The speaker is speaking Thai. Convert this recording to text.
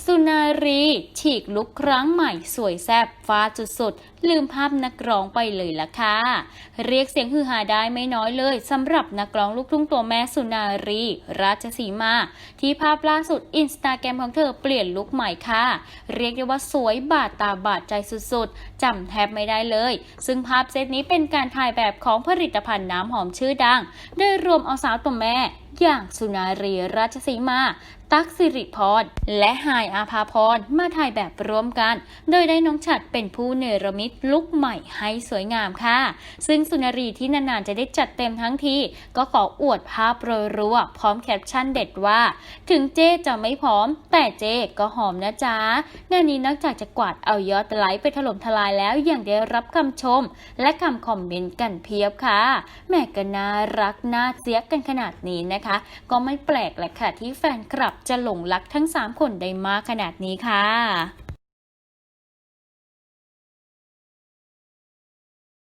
สุนารี ฉีกลุกครั้งใหม่สวยแซ่บฟ้าสุดๆ ลืมภาพนักร้องไปเลยละค่ะ เรียกเสียงฮือฮาได้ไม่น้อยเลยสำหรับนักร้องลูกทุ่งตัวแม่สุนารี ราชสีมา ที่ภาพล่าสุดอินสตาแกรมของเธอเปลี่ยนลุคใหม่ค่ะ เรียกได้ว่าสวยบาดตาบาดใจสุดๆจำแทบไม่ได้เลย ซึ่งภาพเซตนี้เป็นการถ่ายแบบของผลิตภัณฑ์น้ำหอมชื่อดัง โดยรวมเอาสาวตัวแม่ อย่างสุนารีราชสีมา ตั๊กสิริพร และหายอาภาพร มาถ่ายแบบร่วมกัน โดยได้น้องฉัดเป็นผู้เนรมิตลุคใหม่ให้สวยงามค่ะ ซึ่งสุนารีที่นานๆจะได้จัดเต็มทั้งที ก็ขออวดภาพรัวๆพร้อมแคปชั่นเด็ดว่า ถึงเจ๊จะไม่พร้อม แต่เจ๊ก็หอมนะจ๊ะงานนี้นอกจากจะกวาดเอายอดไลค์ไปถล่มทลายแล้วยังได้รับคำชม และคำคอมเมนต์กันเพียบค่ะแม่ก็น่ารักน่าเสียกันขนาดนี้นะนะคะ ก็ไม่แปลกแหละค่ะที่แฟนคลับจะหลงรักทั้ง 3 คนได้มากขนาดนี้ค่ะ